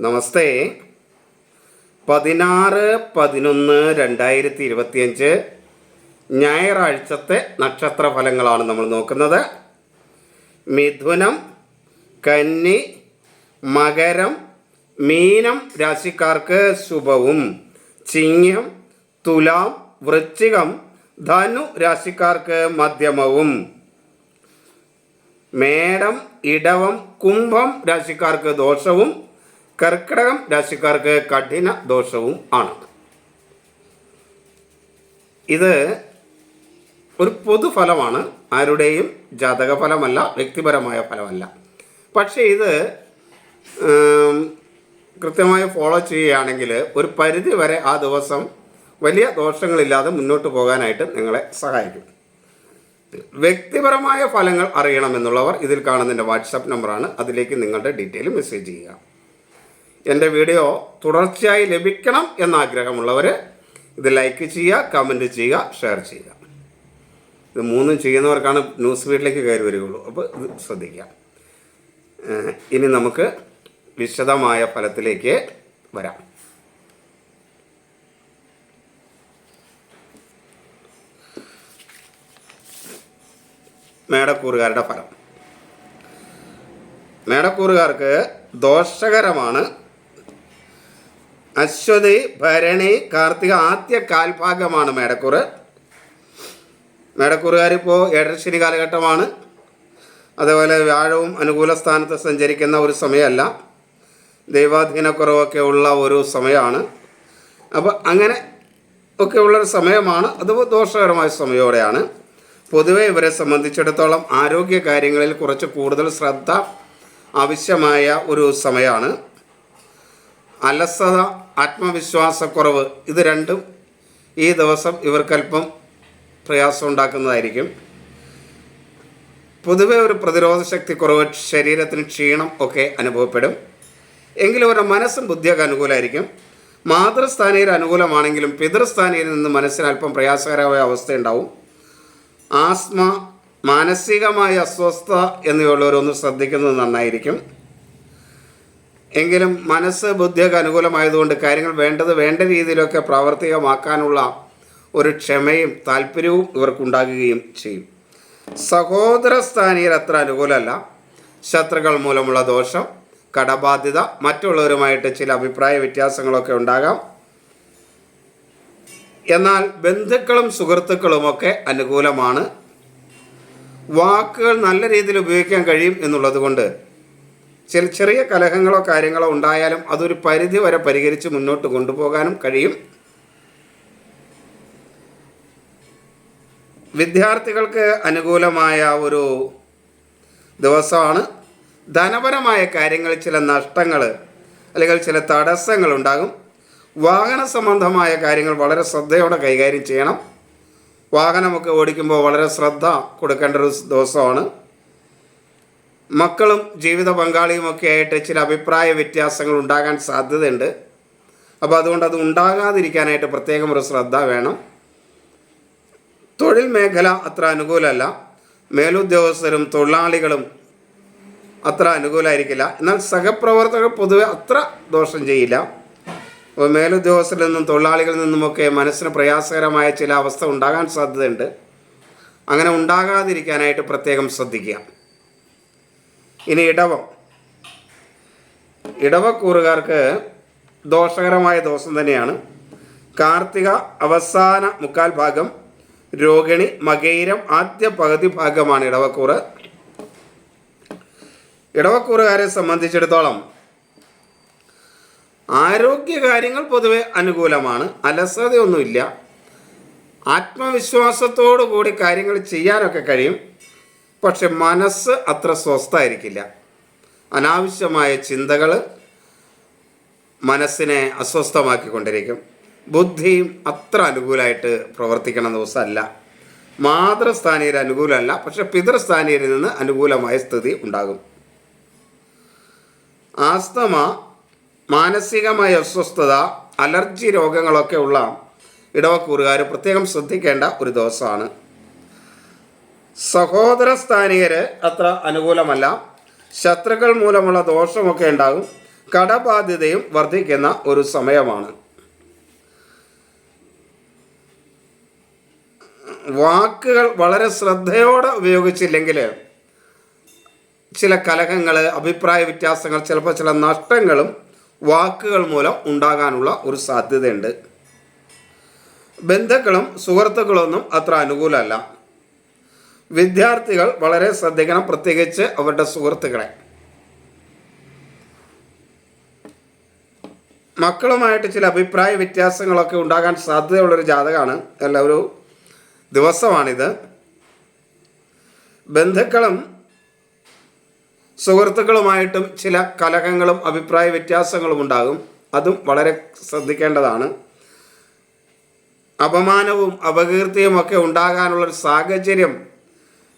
നമസ്തേ. പതിനാറ് പതിനൊന്ന് രണ്ടായിരത്തി ഇരുപത്തിയഞ്ച് ഞായറാഴ്ചത്തെ നക്ഷത്ര ഫലങ്ങളാണ് നമ്മൾ നോക്കുന്നത്. മിഥുനം കന്നി മകരം മീനം രാശിക്കാർക്ക് ശുഭവും. ചിങ്ങം തുലാം വൃശ്ചികം ധനു രാശിക്കാർക്ക് മധ്യമവും. മേടം ഇടവം കുംഭം രാശിക്കാർക്ക് ദോഷവും. കർക്കിടകം രാശിക്കാർക്ക് കഠിന ദോഷവും ആണ്. ഇത് ഒരു പൊതുഫലമാണ്. ആരുടെയും ജാതക ഫലമല്ല വ്യക്തിപരമായ ഫലമല്ല. പക്ഷേ ഇത് കൃത്യമായി ഫോളോ ചെയ്യുകയാണെങ്കിൽ ഒരു പരിധി വരെ ആ ദിവസം വലിയ ദോഷങ്ങളില്ലാതെ മുന്നോട്ട് പോകാനായിട്ട് നിങ്ങളെ സഹായിക്കും. വ്യക്തിപരമായ ഫലങ്ങൾ അറിയണമെന്നുള്ളവർ ഇതിൽ കാണുന്നതിന്റെ വാട്സപ്പ് നമ്പറാണ് അതിലേക്ക് നിങ്ങളുടെ ഡീറ്റെയിൽ മെസ്സേജ് ചെയ്യുക. എന്റെ വീഡിയോ തുടർച്ചയായി ലഭിക്കണം എന്നാഗ്രഹമുള്ളവർ ഇത് ലൈക്ക് ചെയ്യുക കമന്റ് ചെയ്യുക ഷെയർ ചെയ്യുക. ഇത് മൂന്നും ചെയ്യുന്നവർക്കാണ് ന്യൂസ് ഫീഡിലേക്ക് കയറി വരികയുള്ളൂ. അപ്പോൾ ഇത് ശ്രദ്ധിക്കുക. ഇനി നമുക്ക് വിശദമായ ഫലത്തിലേക്ക് വരാം. മേടക്കൂറുകാരുടെ ഫലം. മേടക്കൂറുകാർക്ക് ദോഷകരമാണ് അശ്വതി ഭരണി കാർത്തിക ആദ്യ കാൽഭാഗമാണ് മേടക്കൂറ്. മേടക്കൂറുകാരിപ്പോൾ ഏഴരശ്ശിനി കാലഘട്ടമാണ്. അതേപോലെ വ്യാഴവും അനുകൂല സ്ഥാനത്ത് സഞ്ചരിക്കുന്ന ഒരു സമയമല്ല. ദൈവാധീനക്കുറവൊക്കെ ഉള്ള ഒരു സമയമാണ്. അപ്പോൾ അങ്ങനെ ഒക്കെ ഉള്ളൊരു സമയമാണ്. അത് ദോഷകരമായ സമയോടെയാണ്. പൊതുവെ ഇവരെ സംബന്ധിച്ചിടത്തോളം ആരോഗ്യ കാര്യങ്ങളിൽ കുറച്ച് കൂടുതൽ ശ്രദ്ധ ആവശ്യമായ ഒരു സമയമാണ്. അലസത ആത്മവിശ്വാസക്കുറവ് ഇത് രണ്ടും ഈ ദിവസം ഇവർക്കല്പം പ്രയാസം ഉണ്ടാക്കുന്നതായിരിക്കും പൊതുവെ ഒരു പ്രതിരോധ ശക്തി കുറവ് ശരീരത്തിന് ക്ഷീണം ഒക്കെ അനുഭവപ്പെടും. എങ്കിലും അവരുടെ മനസ്സും ബുദ്ധിയൊക്കെ അനുകൂലമായിരിക്കും മാതൃസ്ഥാനയിൽ അനുകൂലമാണെങ്കിലും പിതൃസ്ഥാനയിൽ നിന്ന് മനസ്സിന് അല്പം പ്രയാസകരമായ അവസ്ഥയുണ്ടാവും. ആസ്മ മാനസികമായ അസ്വസ്ഥത എന്നിവയുള്ളവരൊന്ന് ശ്രദ്ധിക്കുന്നത് നന്നായിരിക്കും. എങ്കിലും മനസ്സ് ബുദ്ധിയൊക്കെ അനുകൂലമായതുകൊണ്ട് കാര്യങ്ങൾ വേണ്ടത് വേണ്ട രീതിയിലൊക്കെ പ്രാവർത്തികമാക്കാനുള്ള ഒരു ക്ഷമയും താല്പര്യവും ഇവർക്കുണ്ടാകുകയും ചെയ്യും. സഹോദര സ്ഥാനീയർ അത്ര അനുകൂലമല്ല. ശത്രുക്കൾ മൂലമുള്ള ദോഷം കടബാധ്യത മറ്റുള്ളവരുമായിട്ട് ചില അഭിപ്രായ വ്യത്യാസങ്ങളൊക്കെ ഉണ്ടാകാം. എന്നാൽ ബന്ധുക്കളും സുഹൃത്തുക്കളുമൊക്കെ അനുകൂലമാണ്. വാക്കുകൾ നല്ല രീതിയിൽ ഉപയോഗിക്കാൻ കഴിയും എന്നുള്ളത് കൊണ്ട് ചില ചെറിയ കലഹങ്ങളോ കാര്യങ്ങളോ ഉണ്ടായാലും അതൊരു പരിധി വരെ പരിഹരിച്ച് മുന്നോട്ട് കൊണ്ടുപോകാനും കഴിയും. വിദ്യാർത്ഥികൾക്ക് അനുകൂലമായ ഒരു ദിവസമാണ്. ധനപരമായ കാര്യങ്ങളിൽ ചില നഷ്ടങ്ങൾ അല്ലെങ്കിൽ ചില തടസ്സങ്ങൾ ഉണ്ടാകും വാഹന സംബന്ധമായ കാര്യങ്ങൾ വളരെ ശ്രദ്ധയോടെ കൈകാര്യം ചെയ്യണം. വാഹനമൊക്കെ ഓടിക്കുമ്പോൾ വളരെ ശ്രദ്ധ കൊടുക്കേണ്ട ഒരു ദിവസമാണ്. മക്കളും ജീവിത പങ്കാളിയുമൊക്കെ ആയിട്ട് ചില അഭിപ്രായ വ്യത്യാസങ്ങൾ ഉണ്ടാകാൻ സാധ്യതയുണ്ട്. അപ്പോൾ അതുകൊണ്ട് അത് ഉണ്ടാകാതിരിക്കാനായിട്ട് പ്രത്യേകം ഒരു ശ്രദ്ധ വേണം. തൊഴിൽ മേഖല അത്ര അനുകൂലമല്ല. മേലുദ്യോഗസ്ഥരും തൊഴിലാളികളും അത്ര അനുകൂലമായിരിക്കില്ല. എന്നാൽ സഹപ്രവർത്തകർ പൊതുവെ അത്ര ദോഷം ചെയ്യില്ല. അപ്പോൾ മേലുദ്യോഗസ്ഥരിൽ നിന്നും തൊഴിലാളികളിൽ നിന്നുമൊക്കെ മനസ്സിന് പ്രയാസകരമായ ചില അവസ്ഥ ഉണ്ടാകാൻ സാധ്യതയുണ്ട്. അങ്ങനെ ഉണ്ടാകാതിരിക്കാനായിട്ട് പ്രത്യേകം ശ്രദ്ധിക്കുക. ഇനി ഇടവം. ഇടവക്കൂറുകാർക്ക് ദോഷകരമായ ദോഷം തന്നെയാണ്. കാർത്തിക അവസാന മുക്കാൽ ഭാഗം രോഹിണി മകൈരം ആദ്യ പകുതി ഭാഗമാണ് ഇടവക്കൂറ്. ഇടവക്കൂറുകാരെ സംബന്ധിച്ചിടത്തോളം ആരോഗ്യകാര്യങ്ങൾ പൊതുവെ അനുകൂലമാണ് അലസതയൊന്നുമില്ല. ആത്മവിശ്വാസത്തോടു കൂടി കാര്യങ്ങൾ ചെയ്യാനൊക്കെ കഴിയും. പക്ഷെ മനസ്സ് അത്ര സ്വസ്ഥായിരിക്കില്ല അനാവശ്യമായ ചിന്തകൾ മനസ്സിനെ അസ്വസ്ഥമാക്കിക്കൊണ്ടിരിക്കും. ബുദ്ധിയും അത്ര അനുകൂലമായിട്ട് പ്രവർത്തിക്കണ ദിവസമല്ല. മാതൃസ്ഥാനീയർ അനുകൂലമല്ല പക്ഷെ പിതൃസ്ഥാനീയരിൽ നിന്ന് അനുകൂലമായ സ്ഥിതി ഉണ്ടാകും. ആസ്തമ മാനസികമായ അസ്വസ്ഥത അലർജി രോഗങ്ങളൊക്കെ ഉള്ള ഇടവക്കൂറുകാർ പ്രത്യേകം ശ്രദ്ധിക്കേണ്ട ഒരു ദിവസമാണ്. സഹോദര സ്ഥാനികര് അത്ര അനുകൂലമല്ല. ശത്രുക്കൾ മൂലമുള്ള ദോഷമൊക്കെ ഉണ്ടാകും. കടബാധ്യതയും വർദ്ധിക്കുന്ന ഒരു സമയമാണ്. വാക്കുകൾ വളരെ ശ്രദ്ധയോടെ ഉപയോഗിച്ചില്ലെങ്കിൽ ചില കലഹങ്ങൾ അഭിപ്രായ വ്യത്യാസങ്ങൾ ചിലപ്പോൾ ചില നഷ്ടങ്ങളും വാക്കുകൾ മൂലം ഉണ്ടാകാനുള്ള ഒരു സാധ്യതയുണ്ട്. ബന്ധുക്കളും സുഹൃത്തുക്കളൊന്നും അത്ര അനുകൂലമല്ല. വിദ്യാർത്ഥികൾ വളരെ ശ്രദ്ധിക്കണം പ്രത്യേകിച്ച് അവരുടെ സുഹൃത്തുക്കളെ. മക്കളുമായിട്ട് ചില അഭിപ്രായ വ്യത്യാസങ്ങളൊക്കെ ഉണ്ടാകാൻ സാധ്യതയുള്ളൊരു ജാതകമാണ് അല്ല ഒരു ദിവസമാണിത്. ബന്ധുക്കളും സുഹൃത്തുക്കളുമായിട്ടും ചില കലഹങ്ങളും അഭിപ്രായ വ്യത്യാസങ്ങളും ഉണ്ടാകും. അതും വളരെ ശ്രദ്ധിക്കേണ്ടതാണ്. അപമാനവും അപകീർത്തിയും ഒക്കെ ഉണ്ടാകാനുള്ളൊരു സാഹചര്യം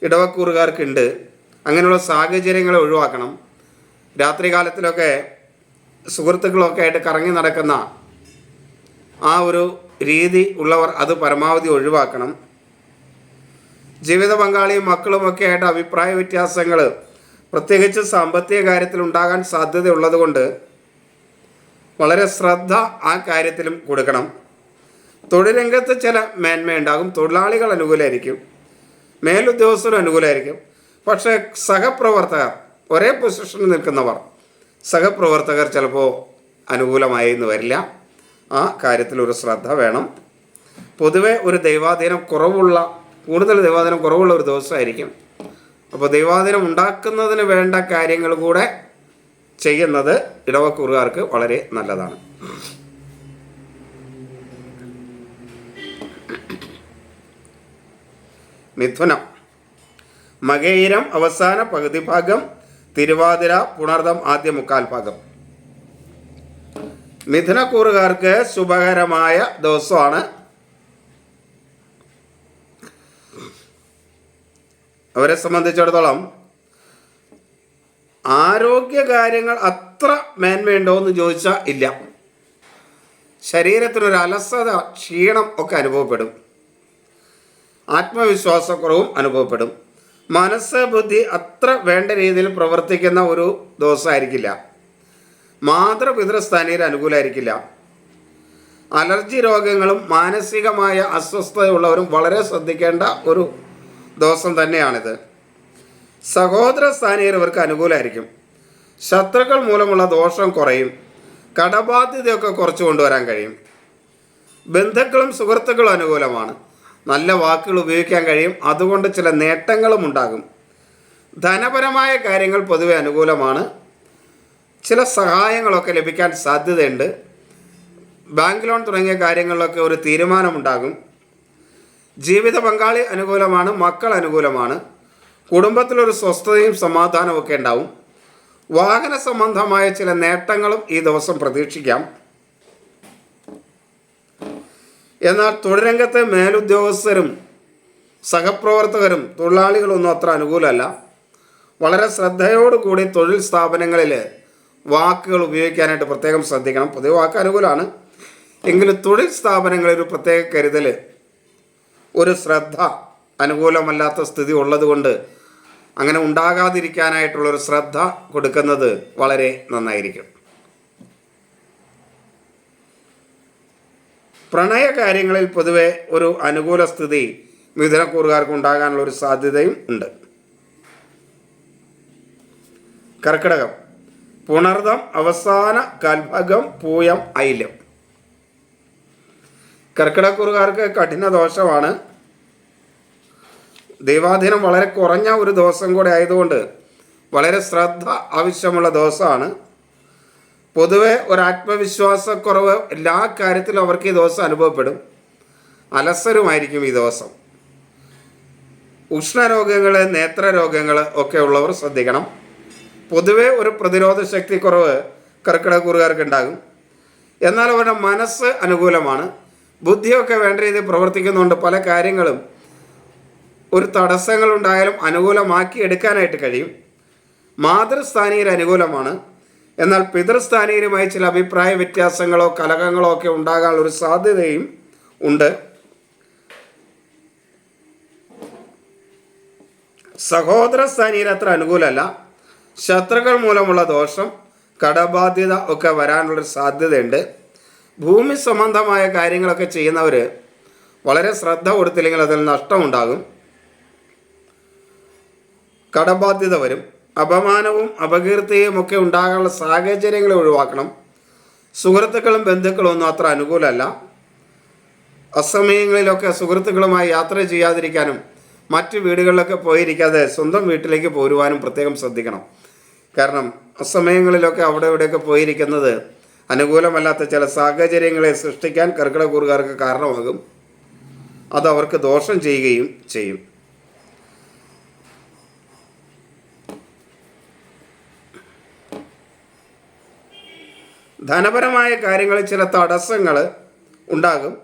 ഇടവക്കൂറുകാർക്കുണ്ട്. അങ്ങനെയുള്ള സാഹചര്യങ്ങളെ ഒഴിവാക്കണം. രാത്രികാലത്തിലൊക്കെ സുഹൃത്തുക്കളൊക്കെ ആയിട്ട് കറങ്ങി നടക്കുന്ന ആ ഒരു രീതി ഉള്ളവർ അത് പരമാവധി ഒഴിവാക്കണം. ജീവിത പങ്കാളിയും മക്കളുമൊക്കെ ആയിട്ട് അഭിപ്രായ വ്യത്യാസങ്ങൾ പ്രത്യേകിച്ച് സാമ്പത്തിക കാര്യത്തിൽ ഉണ്ടാകാൻ സാധ്യതയുള്ളത് കൊണ്ട് വളരെ ശ്രദ്ധ ആ കാര്യത്തിലും കൊടുക്കണം. തൊഴിൽ രംഗത്ത് ചില മേന്മയുണ്ടാകും. തൊഴിലാളികൾ അനുകൂലമായിരിക്കും മേലുദ്യോഗസ്ഥരും അനുകൂലമായിരിക്കും. പക്ഷേ സഹപ്രവർത്തകർ ഒരേ പൊസിഷനിൽ നിൽക്കുന്നവർ സഹപ്രവർത്തകർ ചിലപ്പോൾ അനുകൂലമായി എന്ന് വരില്ല. ആ കാര്യത്തിൽ ഒരു ശ്രദ്ധ വേണം. പൊതുവെ ഒരു ദൈവാധീനം കുറവുള്ള കൂടുതൽ ദൈവാധീനം കുറവുള്ള ഒരു ദിവസമായിരിക്കും അപ്പോൾ ദൈവാധീനം ഉണ്ടാക്കുന്നതിന് വേണ്ട കാര്യങ്ങൾ കൂടെ ചെയ്യുന്നത് ഇടവക്കൂറുകാർക്ക് വളരെ നല്ലതാണ്. മിഥുനം. മകയിരം അവസാന പകുതി ഭാഗം തിരുവാതിര പുണർദം ആദ്യ മുക്കാൽ ഭാഗം. മിഥുനക്കൂറുകാർക്ക് ശുഭകരമായ ദിവസമാണ്. അവരെ സംബന്ധിച്ചിടത്തോളം ആരോഗ്യ കാര്യങ്ങൾ അത്ര മേന്മയുണ്ടോ എന്ന് ചോദിച്ചാൽ ഇല്ല. ശരീരത്തിനൊരു അലസത ക്ഷീണം ഒക്കെ അനുഭവപ്പെടും. ആത്മവിശ്വാസക്കുറവും അനുഭവപ്പെടും. മനസ്സ് ബുദ്ധി അത്ര വേണ്ട രീതിയിൽ പ്രവർത്തിക്കുന്ന ഒരു ദിവസമായിരിക്കില്ല. മാതൃപിതൃസ്ഥാനീയർ അനുകൂലമായിരിക്കില്ല. അലർജി രോഗങ്ങളും മാനസികമായ അസ്വസ്ഥതയുള്ളവരും വളരെ ശ്രദ്ധിക്കേണ്ട ഒരു ദിവസം തന്നെയാണിത്. സഹോദര സ്ഥാനീയർ ഇവർക്ക് അനുകൂലമായിരിക്കും. ശത്രുക്കൾ മൂലമുള്ള ദോഷം കുറയും. കടബാധ്യതയൊക്കെ കുറച്ച് കൊണ്ടുവരാൻ കഴിയും. ബന്ധുക്കളും സുഹൃത്തുക്കളും അനുകൂലമാണ്. നല്ല വാക്കുകൾ ഉപയോഗിക്കാൻ കഴിയും. അതുകൊണ്ട് ചില നേട്ടങ്ങളും ഉണ്ടാകും. ധനപരമായ കാര്യങ്ങൾ പൊതുവെ അനുകൂലമാണ്. ചില സഹായങ്ങളൊക്കെ ലഭിക്കാൻ സാധ്യതയുണ്ട്. ബാങ്ക് ലോൺ തുടങ്ങിയ കാര്യങ്ങളിലൊക്കെ ഒരു തീരുമാനമുണ്ടാകും. ജീവിത പങ്കാളി അനുകൂലമാണ് മക്കൾ അനുകൂലമാണ്. കുടുംബത്തിലൊരു സ്വസ്ഥതയും സമാധാനവും ഒക്കെ ഉണ്ടാവും. വാഹന സംബന്ധമായ ചില നേട്ടങ്ങളും ഈ ദിവസം പ്രതീക്ഷിക്കാം. എന്നാൽ തൊഴിലരംഗത്തെ മേലുദ്യോഗസ്ഥരും സഹപ്രവർത്തകരും തൊഴിലാളികളൊന്നും അത്ര അനുകൂലമല്ല. വളരെ ശ്രദ്ധയോടുകൂടി തൊഴിൽ സ്ഥാപനങ്ങളിൽ വാക്കുകൾ ഉപയോഗിക്കാനായിട്ട് പ്രത്യേകം ശ്രദ്ധിക്കണം. പൊതുവെ വാക്ക് അനുകൂലമാണ്. എങ്കിലും തൊഴിൽ സ്ഥാപനങ്ങളിൽ ഒരു പ്രത്യേക കരുതൽ ഒരു ശ്രദ്ധ അനുകൂലമല്ലാത്ത സ്ഥിതി ഉള്ളതുകൊണ്ട് അങ്ങനെ ഉണ്ടാകാതിരിക്കാനായിട്ടുള്ളൊരു ശ്രദ്ധ കൊടുക്കുന്നത് വളരെ നന്നായിരിക്കും. പ്രണയ കാര്യങ്ങളിൽ പൊതുവെ ഒരു അനുകൂല സ്ഥിതി മിഥുനക്കൂറുകാർക്ക് ഉണ്ടാകാനുള്ള ഒരു സാധ്യതയും ഉണ്ട്. കർക്കിടകം. പുണർദം അവസാന കൽഭകം പൂയം ഐലം കർക്കിടക്കൂറുകാർക്ക് കഠിന ദോഷമാണ്. ദൈവാധീനം വളരെ കുറഞ്ഞ ഒരു ദോഷം കൂടെ ആയതുകൊണ്ട് വളരെ ശ്രദ്ധ ആവശ്യമുള്ള ദിവസമാണ്. പൊതുവെ ഒരു ആത്മവിശ്വാസക്കുറവ് എല്ലാ കാര്യത്തിലും അവർക്ക് ഈ ദിവസം അനുഭവപ്പെടും. അലസരുമായിരിക്കും ഈ ദിവസം. ഉഷ്ണരോഗങ്ങൾ നേത്രരോഗങ്ങൾ ഒക്കെ ഉള്ളവർ ശ്രദ്ധിക്കണം. പൊതുവെ ഒരു പ്രതിരോധ ശക്തി കുറവ് കർക്കിടകൂറുകാർക്ക് ഉണ്ടാകും. എന്നാൽ അവരുടെ മനസ്സ് അനുകൂലമാണ്. ബുദ്ധിയൊക്കെ വേണ്ട രീതിയിൽ പ്രവർത്തിക്കുന്നുണ്ട് പല കാര്യങ്ങളും ഒരു തടസ്സങ്ങളുണ്ടായാലും അനുകൂലമാക്കി എടുക്കാനായിട്ട് കഴിയും. മാതൃസ്ഥാനീയർ അനുകൂലമാണ് എന്നാൽ പിതൃസ്ഥാനീയരുമായി ചില അഭിപ്രായ വ്യത്യാസങ്ങളോ കലഹങ്ങളോ ഒക്കെ ഉണ്ടാകാനുള്ള ഒരു സാധ്യതയും ഉണ്ട്. സഹോദര സ്ഥാനീയർ അത്ര അനുകൂലമല്ല. ശത്രുക്കൾ മൂലമുള്ള ദോഷം കടബാധ്യത ഒക്കെ വരാനുള്ളൊരു സാധ്യതയുണ്ട്. ഭൂമി സംബന്ധമായ കാര്യങ്ങളൊക്കെ ചെയ്യുന്നവർ വളരെ ശ്രദ്ധ കൊടുത്തില്ലെങ്കിൽ അതിൽ നഷ്ടമുണ്ടാകും. കടബാധ്യത വരും. അപമാനവും അപകീർത്തിയും ഒക്കെ ഉണ്ടാകാനുള്ള സാഹചര്യങ്ങൾ ഒഴിവാക്കണം. സുഹൃത്തുക്കളും ബന്ധുക്കളും ഒന്നും അത്ര അനുകൂലമല്ല. അസമയങ്ങളിലൊക്കെ സുഹൃത്തുക്കളുമായി യാത്ര ചെയ്യാതിരിക്കാനും മറ്റ് വീടുകളിലൊക്കെ പോയിരിക്കാതെ സ്വന്തം വീട്ടിലേക്ക് പോരുവാനും പ്രത്യേകം ശ്രദ്ധിക്കണം. കാരണം അസമയങ്ങളിലൊക്കെ അവിടെ ഇവിടെയൊക്കെ പോയിരിക്കുന്നത് അനുകൂലമല്ലാത്ത ചില സാഹചര്യങ്ങളെ സൃഷ്ടിക്കാൻ കർക്കിടകൂറുകാർക്ക് കാരണമാകും. അത് അവർക്ക് ദോഷം ചെയ്യുകയും ചെയ്യും. ധനപരമായ കാര്യങ്ങളിൽ ചില തടസ്സങ്ങൾ ഉണ്ടാകും.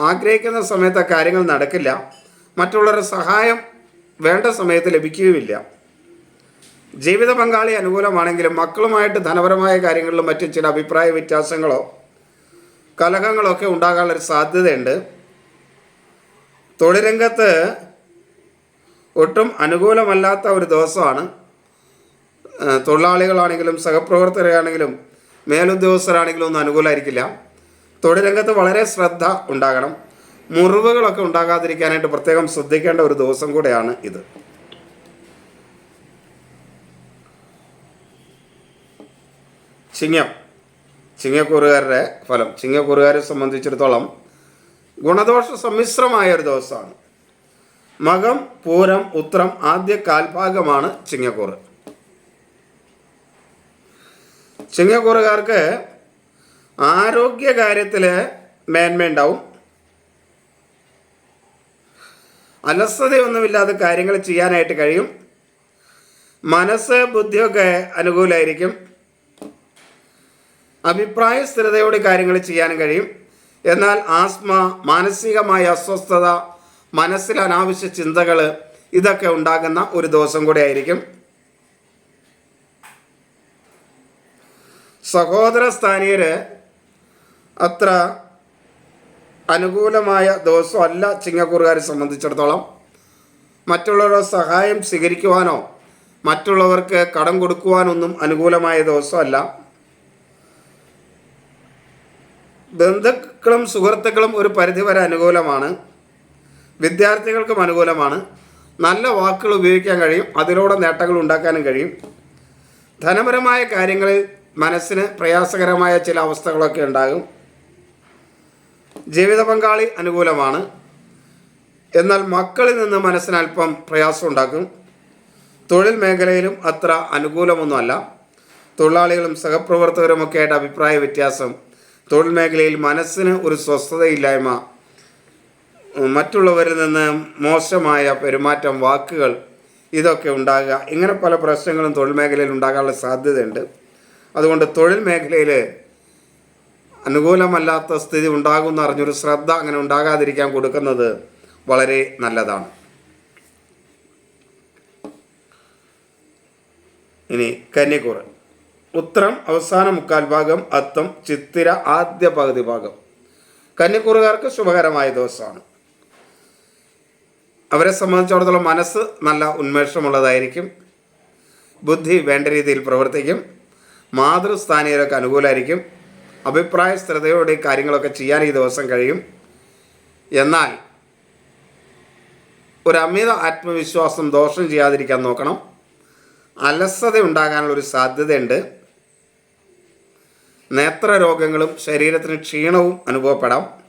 ആഗ്രഹിക്കുന്ന സമയത്ത് കാര്യങ്ങൾ നടക്കില്ല. മറ്റുള്ളവരുടെ സഹായം വേണ്ട സമയത്ത് ലഭിക്കുകയുമില്ല. ജീവിത പങ്കാളി അനുകൂലമാണെങ്കിലും മക്കളുമായിട്ട് ധനപരമായ കാര്യങ്ങളിലും മറ്റും ചില അഭിപ്രായ വ്യത്യാസങ്ങളോ കലഹങ്ങളോ ഒക്കെ ഉണ്ടാകാനുള്ളൊരു സാധ്യതയുണ്ട്. തൊഴിൽ രംഗത്ത് ഒട്ടും അനുകൂലമല്ലാത്ത ഒരു ദിവസമാണ്. തൊഴിലാളികളാണെങ്കിലും സഹപ്രവർത്തകരാണെങ്കിലും മേലുദ്യോഗസ്ഥരാണെങ്കിലും ഒന്നും അനുകൂലമായിരിക്കില്ല തൊഴിലരംഗത്ത് വളരെ ശ്രദ്ധ ഉണ്ടാകണം. മുറിവുകളൊക്കെ ഉണ്ടാകാതിരിക്കാനായിട്ട് പ്രത്യേകം ശ്രദ്ധിക്കേണ്ട ഒരു ദിവസം കൂടെയാണ് ഇത്. ചിങ്ങം. ചിങ്ങക്കൂറുകാരുടെ ഫലം. ചിങ്ങക്കൂറുകാരെ സംബന്ധിച്ചിടത്തോളം ഗുണദോഷ സമ്മിശ്രമായ ഒരു ദിവസമാണ്. മകം പൂരം ഉത്രം ആദ്യ കാൽഭാഗമാണ് ചിങ്ങക്കൂറ്. ചിങ്ങക്കൂറുകാർക്ക് ആരോഗ്യ കാര്യത്തിൽ മേന്മയുണ്ടാവും. അലസതയൊന്നുമില്ലാതെ കാര്യങ്ങൾ ചെയ്യാനായിട്ട് കഴിയും. മനസ്സ് ബുദ്ധിയൊക്കെ അനുകൂലമായിരിക്കും അഭിപ്രായ സ്ഥിരതയോടെ കാര്യങ്ങൾ ചെയ്യാനും കഴിയും. എന്നാൽ ആസ്മ മാനസികമായ അസ്വസ്ഥത മനസ്സിൽ അനാവശ്യ ചിന്തകൾ ഇതൊക്കെ ഉണ്ടാകുന്ന ഒരു ദിവസം കൂടെ ആയിരിക്കും. സഹോദര സ്ഥാനീയര് അത്ര അനുകൂലമായ ദിവസമല്ല ചിങ്ങക്കൂറുകാരെ സംബന്ധിച്ചിടത്തോളം. മറ്റുള്ളവരുടെ സഹായം സ്വീകരിക്കുവാനോ മറ്റുള്ളവർക്ക് കടം കൊടുക്കുവാനൊന്നും അനുകൂലമായ ദിവസമല്ല ബന്ധുക്കളും സുഹൃത്തുക്കളും ഒരു പരിധിവരെ അനുകൂലമാണ്. വിദ്യാർത്ഥികൾക്കും അനുകൂലമാണ്. നല്ല വാക്കുകൾ ഉപയോഗിക്കാൻ കഴിയും. അതിലൂടെ നേട്ടങ്ങൾ ഉണ്ടാക്കാനും കഴിയും. ധനപരമായ കാര്യങ്ങളിൽ മനസ്സിന് പ്രയാസകരമായ ചില അവസ്ഥകളൊക്കെ ഉണ്ടാകും. ജീവിത പങ്കാളി അനുകൂലമാണ്. എന്നാൽ മക്കളിൽ നിന്ന് മനസ്സിന് അല്പം പ്രയാസം ഉണ്ടാക്കും. തൊഴിൽ മേഖലയിലും അത്ര അനുകൂലമൊന്നുമല്ല. തൊഴിലാളികളും സഹപ്രവർത്തകരുമൊക്കെ ആയിട്ട് അഭിപ്രായ വ്യത്യാസം. തൊഴിൽ മേഖലയിൽ മനസ്സിന് ഒരു സ്വസ്ഥതയില്ലായ്മ. മറ്റുള്ളവരിൽ നിന്ന് മോശമായ പെരുമാറ്റം വാക്കുകൾ ഇതൊക്കെ ഉണ്ടാകുക. ഇങ്ങനെ പല പ്രശ്നങ്ങളും തൊഴിൽ മേഖലയിൽ ഉണ്ടാകാനുള്ള സാധ്യതയുണ്ട്. അതുകൊണ്ട് തൊഴിൽ മേഖലയിൽ അനുകൂലമല്ലാത്ത സ്ഥിതി ഉണ്ടാകുമെന്ന് അറിഞ്ഞൊരു ശ്രദ്ധ അങ്ങനെ ഉണ്ടാകാതിരിക്കാൻ കൊടുക്കുന്നത് വളരെ നല്ലതാണ്. ഇനി കന്നിക്കൂറ് ഉത്തരം അവസാന മുക്കാൽ ഭാഗം അത്തം ചിത്തിര ആദ്യ പകുതി ഭാഗം. കന്നിക്കൂറുകാർക്ക് ശുഭകരമായ ദിവസമാണ്. അവരെ സംബന്ധിച്ചിടത്തോളം മനസ്സ് നല്ല ഉന്മേഷമുള്ളതായിരിക്കും. ബുദ്ധി വേണ്ട രീതിയിൽ പ്രവർത്തിക്കും. മാതൃസ്ഥാനീയരൊക്കെ അനുകൂലമായിരിക്കും അഭിപ്രായ സ്ഥിരതയോടെ കാര്യങ്ങളൊക്കെ ചെയ്യാൻ ഈ ദിവസം കഴിയും. എന്നാൽ ഒരു അമിത ആത്മവിശ്വാസം ദോഷം ചെയ്യാതിരിക്കാൻ നോക്കണം. അലസത ഉണ്ടാകാനുള്ള ഒരു സാധ്യതയുണ്ട്. നേത്രരോഗങ്ങളും ശരീരത്തിന് ക്ഷീണവും അനുഭവപ്പെടാം.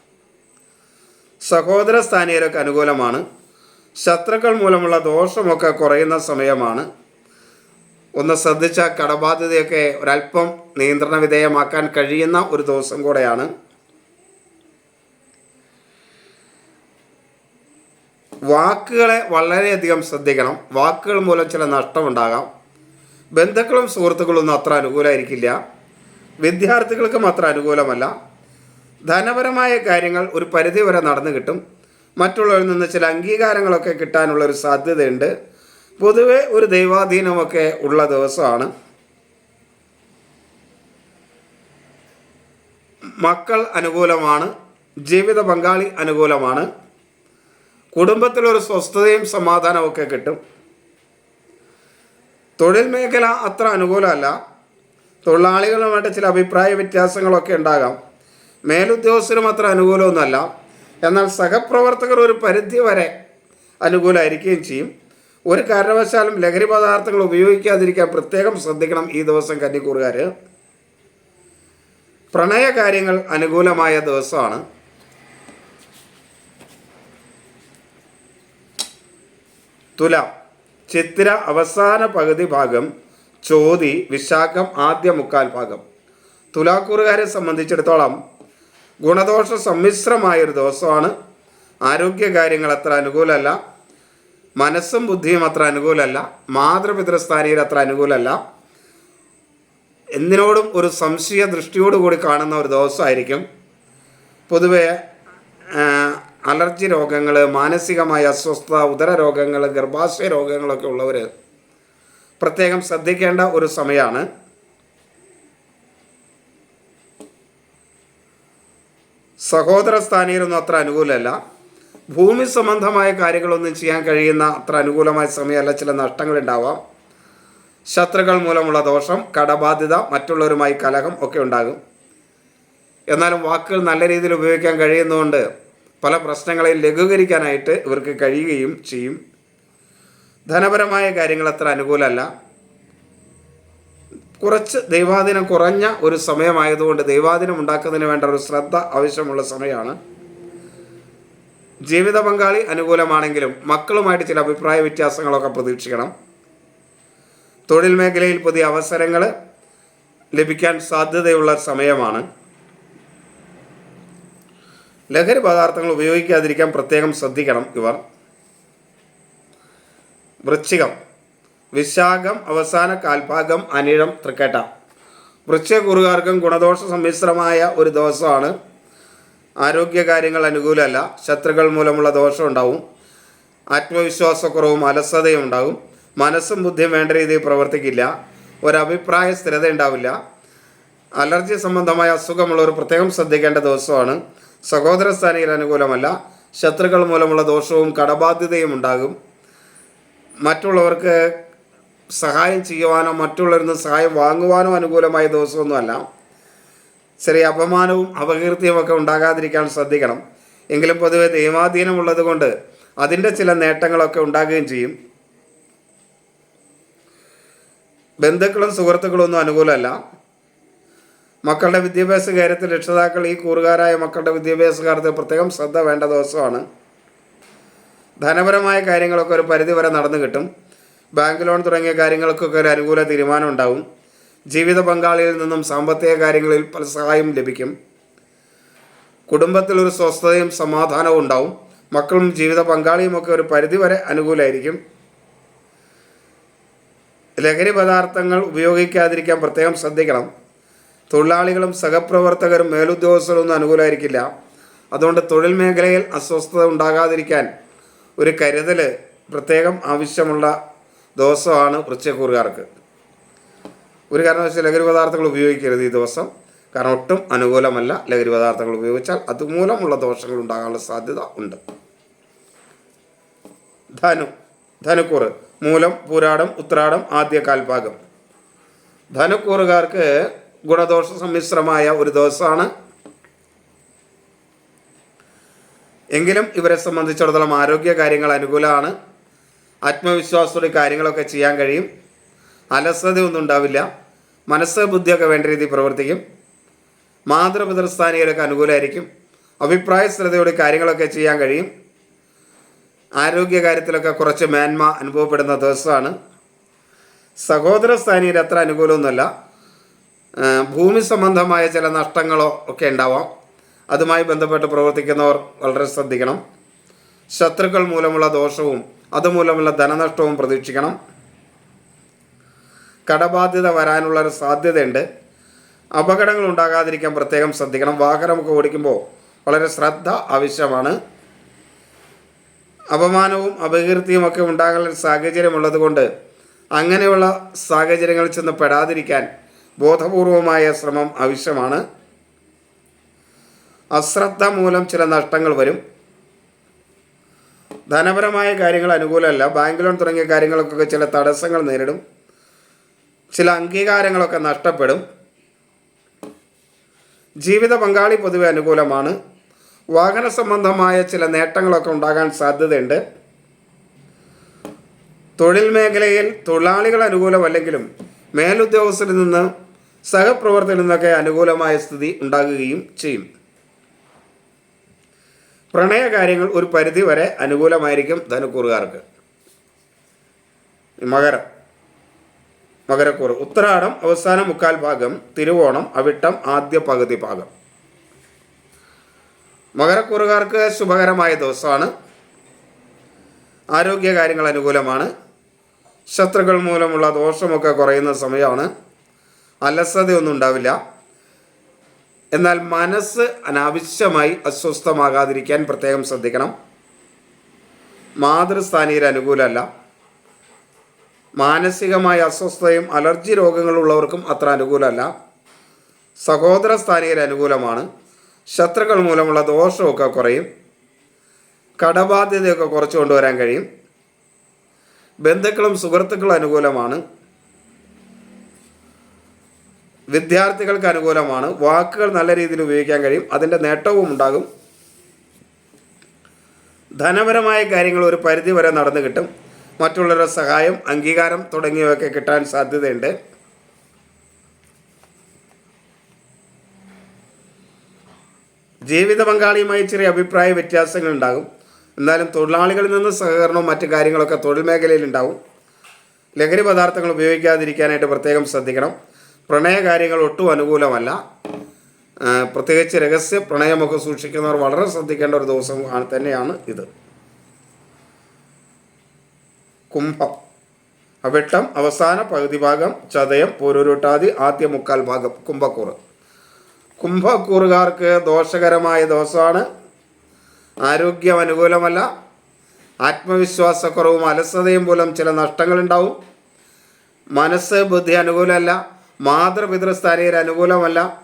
സഹോദര സ്ഥാനീയരൊക്കെ അനുകൂലമാണ്. ശത്രുക്കൾ മൂലമുള്ള ദോഷമൊക്കെ കുറയുന്ന സമയമാണ്. ഒന്ന് ശ്രദ്ധിച്ച കടബാധ്യതയൊക്കെ ഒരല്പം നിയന്ത്രണ വിധേയമാക്കാൻ കഴിയുന്ന ഒരു ദിവസം കൂടെയാണ്. വാക്കുകളെ വളരെയധികം ശ്രദ്ധിക്കണം. വാക്കുകൾ മൂലം ചില നഷ്ടമുണ്ടാകാം. ബന്ധുക്കളും സുഹൃത്തുക്കളും ഒന്നും അത്ര അനുകൂലമായിരിക്കില്ല വിദ്യാർത്ഥികൾക്കും അത്ര അനുകൂലമല്ല. ധനപരമായ കാര്യങ്ങൾ ഒരു പരിധി വരെ നടന്നു കിട്ടും. മറ്റുള്ളവരിൽ നിന്ന് ചില അംഗീകാരങ്ങളൊക്കെ കിട്ടാനുള്ള ഒരു സാധ്യതയുണ്ട്. പൊതുവെ ഒരു ദൈവാധീനമൊക്കെ ഉള്ള ദിവസമാണ്. മക്കൾ അനുകൂലമാണ് ജീവിത പങ്കാളി അനുകൂലമാണ്. കുടുംബത്തിലൊരു സ്വസ്ഥതയും സമാധാനമൊക്കെ കിട്ടും. തൊഴിൽ മേഖല അത്ര അനുകൂലമല്ല. തൊഴിലാളികളുമായിട്ട് ചില അഭിപ്രായ വ്യത്യാസങ്ങളൊക്കെ ഉണ്ടാകാം. മേലുദ്യോഗസ്ഥരും അത്ര അനുകൂലമൊന്നുമല്ല. എന്നാൽ സഹപ്രവർത്തകർ ഒരു പരിധി വരെ അനുകൂലമായിരിക്കുകയും ചെയ്യും. ഒരു കാരണവശാലും ലഹരി പദാർത്ഥങ്ങൾ ഉപയോഗിക്കാതിരിക്കാൻ പ്രത്യേകം ശ്രദ്ധിക്കണം ഈ ദിവസം കന്നിക്കൂറുകാർ. പ്രണയ കാര്യങ്ങൾ അനുകൂലമായ ദിവസമാണ്. തുല. ചിത്തിര അവസാന പകുതി ഭാഗം ചോതി വിശാഖം ആദ്യ മുക്കാൽ ഭാഗം. തുലാക്കൂറുകാരെ സംബന്ധിച്ചിടത്തോളം ഗുണദോഷ സമ്മിശ്രമായൊരു ദിവസമാണ്. ആരോഗ്യകാര്യങ്ങൾ അത്ര അനുകൂലമല്ല. മനസ്സും ബുദ്ധിയും അത്ര അനുകൂലമല്ല മാതൃപിതൃസ്ഥാനീയർ അത്ര അനുകൂലമല്ല എന്തിനോടും ഒരു സംശയ ദൃഷ്ടിയോടുകൂടി കാണുന്ന ഒരു ദിവസമായിരിക്കും. പൊതുവെ അലർജി രോഗങ്ങൾ മാനസികമായ അസ്വസ്ഥത ഉദര രോഗങ്ങൾ ഗർഭാശയ രോഗങ്ങളൊക്കെ ഉള്ളവർ പ്രത്യേകം ശ്രദ്ധിക്കേണ്ട ഒരു സമയമാണ് സഹോദര സ്ഥാനീയരൊന്നും അത്ര അനുകൂലമല്ല ഭൂമി സംബന്ധമായ കാര്യങ്ങളൊന്നും ചെയ്യാൻ കഴിയുന്ന അത്ര അനുകൂലമായ സമയമല്ല ചില നഷ്ടങ്ങളുണ്ടാവാം. ശത്രുക്കൾ മൂലമുള്ള ദോഷം കടബാധ്യത മറ്റുള്ളവരുമായി കലഹം ഒക്കെ ഉണ്ടാകും. എന്നാലും വാക്കുകൾ നല്ല രീതിയിൽ ഉപയോഗിക്കാൻ കഴിയുന്നതുകൊണ്ട് പല പ്രശ്നങ്ങളെയും ലഘൂകരിക്കാനായിട്ട് ഇവർക്ക് കഴിയുകയും ചെയ്യും. ധനപരമായ കാര്യങ്ങൾ അത്ര അനുകൂലമല്ല. കുറച്ച് ദൈവാധീനം കുറഞ്ഞ ഒരു സമയമായതുകൊണ്ട് ദൈവാധീനം ഉണ്ടാക്കുന്നതിന് വേണ്ട ഒരു ശ്രദ്ധ ആവശ്യമുള്ള സമയമാണ്. ജീവിത പങ്കാളി അനുകൂലമാണെങ്കിലും മക്കളുമായിട്ട് ചില അഭിപ്രായ വ്യത്യാസങ്ങളൊക്കെ പ്രതീക്ഷിക്കണം. തൊഴിൽ മേഖലയിൽ പുതിയ അവസരങ്ങൾ ലഭിക്കാൻ സാധ്യതയുള്ള സമയമാണ്. ലഹരി പദാർത്ഥങ്ങൾ ഉപയോഗിക്കാതിരിക്കാൻ പ്രത്യേകം ശ്രദ്ധിക്കണം ഇവർ. വൃശ്ചികം വിശാഖം അവസാന കാൽഭാഗം അനിഴം തൃക്കേട്ട. വൃശ്ചികക്കുറുകാർക്കും ഗുണദോഷ സമ്മിശ്രമായ ഒരു ദിവസമാണ് ആരോഗ്യകാര്യങ്ങൾ അനുകൂലമല്ല. ശത്രുക്കൾ മൂലമുള്ള ദോഷം ഉണ്ടാവും. ആത്മവിശ്വാസക്കുറവും അലസതയും ഉണ്ടാകും. മനസ്സും ബുദ്ധിയും വേണ്ട രീതിയിൽ പ്രവർത്തിക്കില്ല. ഒരഭിപ്രായ സ്ഥിരത ഉണ്ടാവില്ല. അലർജി സംബന്ധമായ അസുഖമുള്ളവർ പ്രത്യേകം ശ്രദ്ധിക്കേണ്ട ദിവസമാണ്. സഹോദര സ്ഥാനിയിൽ അനുകൂലമല്ല. ശത്രുക്കൾ മൂലമുള്ള ദോഷവും കടബാധ്യതയും ഉണ്ടാകും. മറ്റുള്ളവർക്ക് സഹായം ചെയ്യുവാനോ മറ്റുള്ളവരിൽ നിന്ന് സഹായം വാങ്ങുവാനോ അനുകൂലമായ ദിവസമൊന്നുമല്ല. ചെറിയ അപമാനവും അപകീർത്തിയും ഒക്കെ ഉണ്ടാകാതിരിക്കാൻ ശ്രദ്ധിക്കണം. എങ്കിലും പൊതുവെ ദൈവാധീനമുള്ളത് കൊണ്ട് അതിന്റെ ചില നേട്ടങ്ങളൊക്കെ ഉണ്ടാകുകയും ചെയ്യും. ബന്ധുക്കളും സുഹൃത്തുക്കളും ഒന്നും അനുകൂലമല്ല. മക്കളുടെ വിദ്യാഭ്യാസ കാര്യത്തിൽ രക്ഷിതാക്കൾ ഈ കൂറുകാരായ മക്കളുടെ വിദ്യാഭ്യാസ കാര്യത്തിൽ പ്രത്യേകം ശ്രദ്ധ വേണ്ട ദിവസമാണ്. ധനപരമായ കാര്യങ്ങളൊക്കെ ഒരു പരിധി വരെ നടന്നു കിട്ടും. ബാങ്ക് ലോൺ തുടങ്ങിയ കാര്യങ്ങൾക്കൊക്കെ ഒരു അനുകൂല തീരുമാനം ഉണ്ടാവും. ജീവിത പങ്കാളിയിൽ നിന്നും സാമ്പത്തിക കാര്യങ്ങളിൽ പല സഹായം ലഭിക്കും. കുടുംബത്തിൽ ഒരു സ്വസ്ഥതയും സമാധാനവും ഉണ്ടാവും. മക്കളും ജീവിത പങ്കാളിയും ഒക്കെ ഒരു പരിധിവരെ അനുകൂലമായിരിക്കും ലഹരി പദാർത്ഥങ്ങൾ ഉപയോഗിക്കാതിരിക്കാൻ പ്രത്യേകം ശ്രദ്ധിക്കണം. തൊഴിലാളികളും സഹപ്രവർത്തകരും മേലുദ്യോഗസ്ഥരും ഒന്നും അനുകൂലമായിരിക്കില്ല അതുകൊണ്ട് തൊഴിൽ മേഖലയിൽ അസ്വസ്ഥത ഉണ്ടാകാതിരിക്കാൻ ഒരു കരുതൽ പ്രത്യേകം ആവശ്യമുള്ള ദിവസമാണ് വൃശ്ചക്കൂറുകാർക്ക് ഒരു കാരണവശാൽ ലഹരി പദാർത്ഥങ്ങൾ ഉപയോഗിക്കരുത് ഈ ദിവസം. കാരണം ഒട്ടും അനുകൂലമല്ല ലഹരി പദാർത്ഥങ്ങൾ ഉപയോഗിച്ചാൽ അതുമൂലമുള്ള ദോഷങ്ങൾ ഉണ്ടാകാനുള്ള സാധ്യത ഉണ്ട്. ധനു ധനുക്കൂറ് മൂലം പൂരാടം ഉത്രാടം ആദ്യ കാൽഭാഗം. ധനുക്കൂറുകാർക്ക് ഗുണദോഷ സമ്മിശ്രമായ ഒരു ദിവസമാണ്. എങ്കിലും ഇവരെ സംബന്ധിച്ചിടത്തോളം ആരോഗ്യ കാര്യങ്ങൾ അനുകൂലമാണ്. ആത്മവിശ്വാസത്തോടെ കാര്യങ്ങളൊക്കെ ചെയ്യാൻ കഴിയും. അലസതയൊന്നും ഉണ്ടാവില്ല. മനസ്സ് ബുദ്ധിയൊക്കെ വേണ്ട രീതിയിൽ പ്രവർത്തിക്കും. മാതൃപിതൃസ്ഥാനികരൊക്കെ അനുകൂലമായിരിക്കും അഭിപ്രായ ശ്രദ്ധയോടെ കാര്യങ്ങളൊക്കെ ചെയ്യാൻ കഴിയും. ആരോഗ്യ കാര്യത്തിലൊക്കെ കുറച്ച് മേന്മ അനുഭവപ്പെടുന്ന ദിവസമാണ്. സഹോദര സ്ഥാനീയർ അത്ര അനുകൂലമൊന്നുമല്ല. ഭൂമി സംബന്ധമായ ചില നഷ്ടങ്ങളോ ഒക്കെ ഉണ്ടാവാം. അതുമായി ബന്ധപ്പെട്ട് പ്രവർത്തിക്കുന്നവർ വളരെ ശ്രദ്ധിക്കണം. ശത്രുക്കൾ മൂലമുള്ള ദോഷവും അതുമൂലമുള്ള ധനനഷ്ടവും പ്രതീക്ഷിക്കണം. കടബാധ്യത വരാനുള്ള ഒരു സാധ്യതയുണ്ട്. അപകടങ്ങൾ ഉണ്ടാകാതിരിക്കാൻ പ്രത്യേകം ശ്രദ്ധിക്കണം. വാഹനമൊക്കെ ഓടിക്കുമ്പോൾ വളരെ ശ്രദ്ധ ആവശ്യമാണ്. അപമാനവും അപകീർത്തിയും ഒക്കെ ഉണ്ടാകാനുള്ള സാഹചര്യമുള്ളത് കൊണ്ട് അങ്ങനെയുള്ള സാഹചര്യങ്ങളിൽ ചെന്ന് പെടാതിരിക്കാൻ ബോധപൂർവമായ ശ്രമം ആവശ്യമാണ്. അശ്രദ്ധ മൂലം ചില നഷ്ടങ്ങൾ വരും. ധനപരമായ കാര്യങ്ങൾ അനുകൂലമല്ല. ബാങ്ക് ലോൺ തുടങ്ങിയ കാര്യങ്ങൾക്കൊക്കെ ചില തടസ്സങ്ങൾ നേരിടും. ചില അംഗീകാരങ്ങളൊക്കെ നഷ്ടപ്പെടും. ജീവിത പങ്കാളി പൊതുവെ അനുകൂലമാണ്. വാഹന സംബന്ധമായ ചില നേട്ടങ്ങളൊക്കെ ഉണ്ടാകാൻ സാധ്യതയുണ്ട്. തൊഴിൽ മേഖലയിൽ തൊഴിലാളികൾ അനുകൂലമല്ലെങ്കിലും മേലുദ്യോഗസ്ഥരിൽ നിന്ന് സഹപ്രവർത്തകരിൽ നിന്നൊക്കെ അനുകൂലമായ സ്ഥിതി ഉണ്ടാകുകയും ചെയ്യും. പ്രണയകാര്യങ്ങൾ ഒരു പരിധി വരെ അനുകൂലമായിരിക്കും ധനുക്കൂറുകാർക്ക്. മകരം. മകരക്കൂറ്. ഉത്തരാടം അവസാന മുക്കാൽ ഭാഗം തിരുവോണം അവിട്ടം ആദ്യ പകുതി ഭാഗം. മകരക്കൂറുകാർക്ക് ശുഭകരമായ ദിവസമാണ്. ആരോഗ്യകാര്യങ്ങൾ അനുകൂലമാണ്. ശത്രുക്കൾ മൂലമുള്ള ദോഷമൊക്കെ കുറയുന്ന സമയമാണ്. അലസതയൊന്നും ഉണ്ടാവില്ല. എന്നാൽ മനസ്സ് അനാവശ്യമായി അസ്വസ്ഥമാകാതിരിക്കാൻ പ്രത്യേകം ശ്രദ്ധിക്കണം. മാതൃസ്ഥാനീയർ അനുകൂലമല്ല. മാനസികമായ അസ്വസ്ഥതയും അലർജി രോഗങ്ങളുള്ളവർക്കും അത്ര അനുകൂലമല്ല. സഹോദര സ്ഥാനീയർ അനുകൂലമാണ്. ശത്രുക്കൾ മൂലമുള്ള ദോഷമൊക്കെ കുറയും. കടബാധ്യതയൊക്കെ കുറച്ച് കൊണ്ടുവരാൻ കഴിയും. ബന്ധുക്കളും സുഹൃത്തുക്കളും അനുകൂലമാണ്. വിദ്യാർത്ഥികൾക്ക് അനുകൂലമാണ്. വാക്കുകൾ നല്ല രീതിയിൽ ഉപയോഗിക്കാൻ കഴിയും. അതിന്റെ നേട്ടവും ഉണ്ടാകും. ധനപരമായ കാര്യങ്ങൾ ഒരു പരിധി വരെ നടന്നു കിട്ടും. മറ്റുള്ളവരുടെ സഹായം അംഗീകാരം തുടങ്ങിയവയൊക്കെ കിട്ടാൻ സാധ്യതയുണ്ട്. ജീവിത പങ്കാളിയുമായി ചെറിയ അഭിപ്രായ വ്യത്യാസങ്ങൾ ഉണ്ടാകും. എന്നാലും തൊഴിലാളികളിൽ നിന്ന് സഹകരണവും മറ്റു കാര്യങ്ങളൊക്കെ തൊഴിൽ മേഖലയിൽ ഉണ്ടാവും. ലഹരി പദാർത്ഥങ്ങൾ ഉപയോഗിക്കാതിരിക്കാനായിട്ട് പ്രത്യേകം ശ്രദ്ധിക്കണം. പ്രണയ കാര്യങ്ങൾ ഒട്ടും അനുകൂലമല്ല. പ്രത്യേകിച്ച് രഹസ്യ പ്രണയമൊക്കെ സൂക്ഷിക്കുന്നവർ വളരെ ശ്രദ്ധിക്കേണ്ട ഒരു ദിവസം തന്നെയാണ് ഇത്. കുംഭം. അവിട്ടം അവസാന പകുതി ഭാഗം ചതയം പൂരുരുട്ടാതി ആദ്യ മുക്കാൽ ഭാഗം കുംഭക്കൂറ്. കുംഭക്കൂറുകാർക്ക് ദോഷകരമായ ദോഷമാണ് ആരോഗ്യം അനുകൂലമല്ല. ആത്മവിശ്വാസക്കുറവും അലസതയും മൂലം ചില നഷ്ടങ്ങളുണ്ടാവും. മനസ്സ് ബുദ്ധി അനുകൂലമല്ല. മാതൃപിതൃസ്ഥാനീയർ അനുകൂലമല്ല.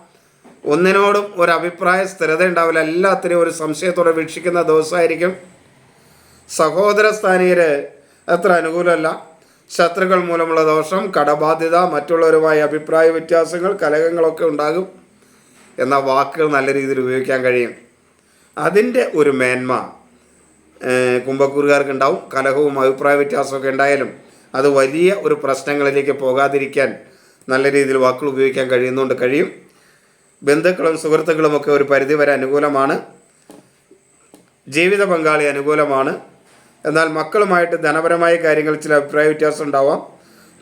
ഒന്നിനോടും ഒരു അഭിപ്രായ സ്ഥിരത ഉണ്ടാവില്ല. എല്ലാത്തിനെയും ഒരു സംശയത്തോടെ വീക്ഷിക്കുന്ന ദിവസമായിരിക്കും. സഹോദര സ്ഥാനീയർ അത്ര അനുകൂലമല്ല. ശത്രുക്കൾ മൂലമുള്ള ദോഷം കടബാധ്യത മറ്റുള്ളവരുമായി അഭിപ്രായ വ്യത്യാസങ്ങൾ കലഹങ്ങളൊക്കെ ഉണ്ടാകും എന്ന വാക്കുകൾ നല്ല രീതിയിൽ ഉപയോഗിക്കാൻ കഴിയും. അതിന്റെ ഒരു മേന്മ കുംഭക്കൂറുകാർക്ക് ഉണ്ടാവും കലഹവും അഭിപ്രായ വ്യത്യാസമൊക്കെ ഉണ്ടായാലും അത് വലിയ ഒരു പ്രശ്നങ്ങളിലേക്ക് പോകാതിരിക്കാൻ നല്ല രീതിയിൽ വാക്കുകൾ ഉപയോഗിക്കാൻ കഴിയുന്നതുകൊണ്ട് കഴിയും. ബന്ധുക്കളും സുഹൃത്തുക്കളുമൊക്കെ ഒരു പരിധി വരെ അനുകൂലമാണ്. ജീവിത പങ്കാളി അനുകൂലമാണ്. എന്നാൽ മക്കളുമായിട്ട് ധനപരമായ കാര്യങ്ങളിൽ ചില അഭിപ്രായ വ്യത്യാസം ഉണ്ടാവാം.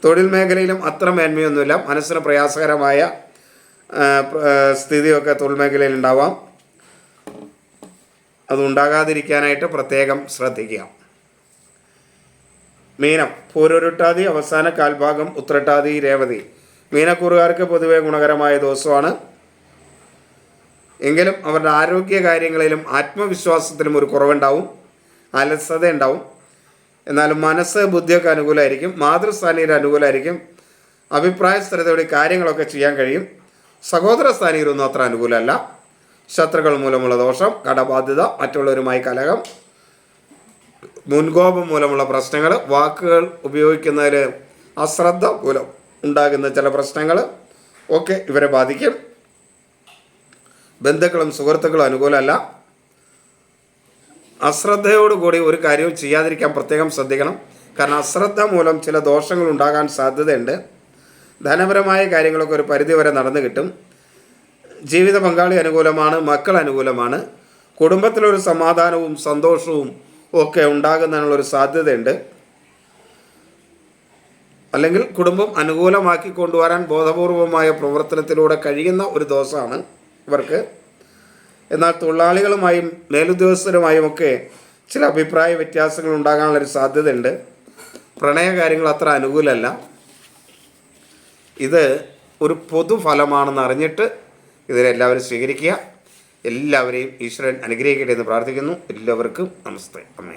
തൊഴിൽ മേഖലയിലും അത്ര മേന്മയൊന്നുമില്ല. മനസ്സിന് പ്രയാസകരമായ സ്ഥിതിയൊക്കെ തൊഴിൽ മേഖലയിൽ ഉണ്ടാവാം. അതുണ്ടാകാതിരിക്കാനായിട്ട് പ്രത്യേകം ശ്രദ്ധിക്കുക. മീനം പൂരൊരുട്ടാതി അവസാന കാൽഭാഗം ഉത്രട്ടാതി രേവതി. മീനക്കൂറുകാർക്ക് പൊതുവെ ഗുണകരമായ ദിവസമാണ്. എങ്കിലും അവരുടെ ആരോഗ്യ കാര്യങ്ങളിലും ആത്മവിശ്വാസത്തിലും ഒരു കുറവുണ്ടാവും. അലസത ഉണ്ടാവും എന്നാൽ മനസ്സ് ബുദ്ധിയൊക്കെ അനുകൂലമായിരിക്കും മാതൃസ്ഥാനീയർ അനുകൂലമായിരിക്കും അഭിപ്രായ സ്ഥിരതയോടെ കാര്യങ്ങളൊക്കെ ചെയ്യാൻ കഴിയും. സഹോദര സ്ഥാനീയരൊന്നും അത്ര അനുകൂലമല്ല. ശത്രുക്കൾ മൂലമുള്ള ദോഷം കടബാധ്യത മറ്റുള്ളവരുമായി കലഹം മുൻകോപം മൂലമുള്ള പ്രശ്നങ്ങൾ വാക്കുകൾ ഉപയോഗിക്കുന്നതിൽ അശ്രദ്ധ മൂലം ഉണ്ടാകുന്ന ചില പ്രശ്നങ്ങൾ ഒക്കെ ഇവരെ ബാധിക്കും. ബന്ധുക്കളും സുഹൃത്തുക്കളും അനുകൂലമല്ല. അശ്രദ്ധയോടുകൂടി ഒരു കാര്യവും ചെയ്യാതിരിക്കാൻ പ്രത്യേകം ശ്രദ്ധിക്കണം. കാരണം അശ്രദ്ധ മൂലം ചില ദോഷങ്ങൾ ഉണ്ടാകാൻ സാധ്യതയുണ്ട്. ധനപരമായ കാര്യങ്ങളൊക്കെ ഒരു പരിധി വരെ നടന്നു കിട്ടും. ജീവിത പങ്കാളി അനുകൂലമാണ് മക്കൾ അനുകൂലമാണ്. കുടുംബത്തിലൊരു സമാധാനവും സന്തോഷവും ഒക്കെ ഉണ്ടാകുന്നതിനുള്ളൊരു സാധ്യതയുണ്ട്. അല്ലെങ്കിൽ കുടുംബം അനുകൂലമാക്കി കൊണ്ടുവരാൻ ബോധപൂർവമായ പ്രവർത്തനത്തിലൂടെ കഴിയുന്ന ഒരു ദോഷമാണ് ഇവർക്ക് എന്നാൽ തൊഴിലാളികളുമായും മേലുദ്യോഗസ്ഥരുമായും ഒക്കെ ചില അഭിപ്രായ വ്യത്യാസങ്ങൾ ഉണ്ടാകാനുള്ളൊരു സാധ്യതയുണ്ട്. പ്രണയ കാര്യങ്ങൾ അത്ര അനുകൂലമല്ല. ഇത് ഒരു പൊതുഫലമാണെന്ന് അറിഞ്ഞിട്ട് ഇതിനെല്ലാവരും സ്വീകരിക്കുക. എല്ലാവരെയും ഈശ്വരൻ അനുഗ്രഹിക്കട്ടെ എന്ന് പ്രാർത്ഥിക്കുന്നു. എല്ലാവർക്കും നമസ്തേ. അമ്മേ